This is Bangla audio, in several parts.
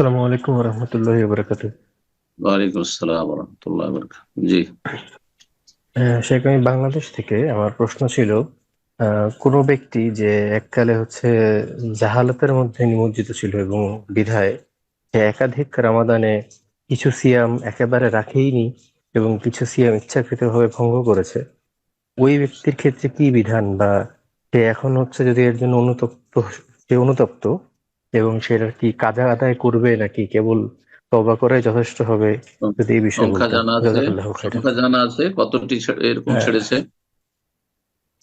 আসসালামু আলাইকুম রহমতুল্লাহি বারাকাতু ওয়ালাইকুম আসসালাম রহমতুল্লাহ জি। আহ, শেখ আমি বাংলাদেশ থেকে আমার প্রশ্ন ছিল কোনো ব্যক্তি যে এককালে হচ্ছে জাহালাতের মধ্যে নিমজ্জিত ছিল এবং বিধায় সে একাধিক রামাদানে কিছু সিয়াম একেবারে রাখেইনি এবং কিছু সিয়াম ইচ্ছাকৃতভাবে ভঙ্গ করেছে ওই ব্যক্তির ক্ষেত্রে কি বিধান বা সে এখন হচ্ছে যদি এর জন্য অনুতপ্ত সে অনুতপ্ত? এবং সেটা কি কাজা আদায় করবে নাকি কেবল তওবা করাই যথেষ্ট হবে যদি এই বিষয়ে সংখ্যা জানা আছে সংখ্যা জানা আছে কতটি এরকম হ্যাঁ। ছেড়েছে?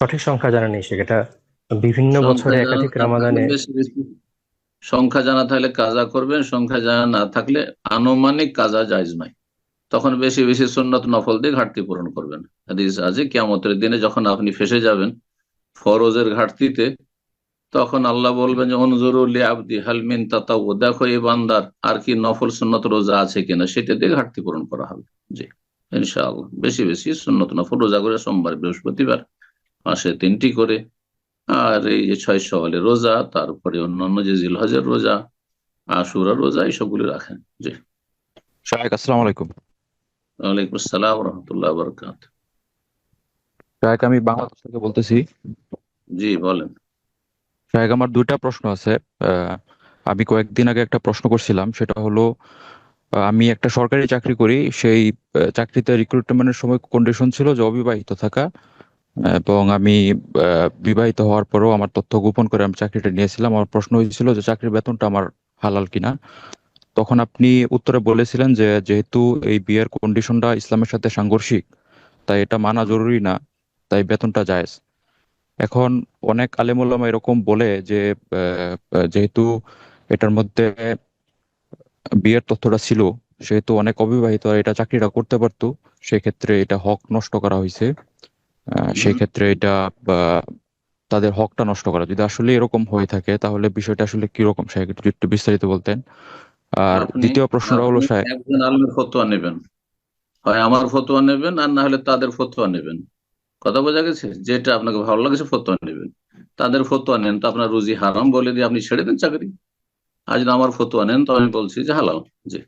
সঠিক সংখ্যা জানা নেই সেটা বিভিন্ন বছরে একাধিক রামাদানে সংখ্যা জানা থাকলে কাজা করবেন সংখ্যা জানা না থাকলে আনুমানিক কাজা জায়জ নয়। তখন বেশি বেশি সুন্নত নফল দিয়ে ঘাটতি পূরণ করবেন। হাদিস আছে কিয়ামতের দিনে যখন আপনি ফেসে যাবেন ফরজের ঘাটতিতে তখন আল্লাহ বলবেন যে অনুজরুল্লি আবদি হালমিন তাতাউ দেখো এই বান্দার আর কি নফল সুন্নত রোজা আছে কিনা সেটা দিয়ে ঘাটতি পূরণ করা হবে। জি ইনশাআল্লাহ। বেশি বেশি সুন্নত নফল রোজা করে সোমবার বৃহস্পতিবার মাসে তিনটি করে। আর এই যে ছয় সওয়ালের রোজা তারপরে অন্যান্য যে জিলহজের রোজা আশুরা রোজা এইসবগুলি রাখেন। জি। শাহেক আসসালামু আলাইকুম। ওয়ালাইকুম আসসালাম রহমতুল্লাহ বরকাত শাহেক আমি বাংলাদেশ থেকে বলতেছি। জি বলেন। শাহেক আমার দুইটা প্রশ্ন আছে। আমি কয়েকদিন আগে একটা প্রশ্ন করছিলাম, সেটা হলো আমি একটা সরকারি চাকরি করি, সেই চাকরিতে রিক্রুটমেন্টের সময় কন্ডিশন ছিল যে অবিবাহিত থাকা। এবং আমি বিবাহিত হওয়ার পরেও আমার তথ্য গোপন করে আমি চাকরিটা নিয়েছিলাম। আমার প্রশ্ন হয়েছিল যে চাকরির বেতনটা আমার হালাল কিনা। তখন আপনি উত্তরে বলেছিলেন যে যেহেতু এই বিয়ের কন্ডিশনটা ইসলামের সাথে সাংঘর্ষিক, তাই এটা মানা জরুরি না, তাই বেতনটা জায়েজ। এখন অনেক আলেমুলামা এরকম বলে যে যেহেতু এটার মধ্যে বিয়ের তথ্যটা ছিল সেহেতু অনেক অবিবাহিত এটা চাকরিটা করতে পারতো সেক্ষেত্রে এটা হক নষ্ট করা হয়েছে। সেই ক্ষেত্রে এটা তাদের হকটা নষ্ট করা। যদি আসলে এরকম হয়ে থাকে তাহলে বিষয়টা আসলে কীরকম সাহেব একটু একটু বিস্তারিত বলতেন। আর দ্বিতীয় প্রশ্নটা হলো সাহেব। একজন আলমের ফতোয়া নেবেন। হয় আমার ফতোয়া নেবেন আর না হলে তাদের ফতোয়া নেবেন। কথা বোঝা গেছে? যেটা আপনাকে ভালো লাগছে ফতোয়া নেবেন। তাদের ফতোয়া নেন তো আপনার রুজি হারাম বলে দিয়ে আপনি ছেড়ে দেন চাকরি। আজ আমার ফতোয়া নেন তো আমি বলছি যে হালাল। জি।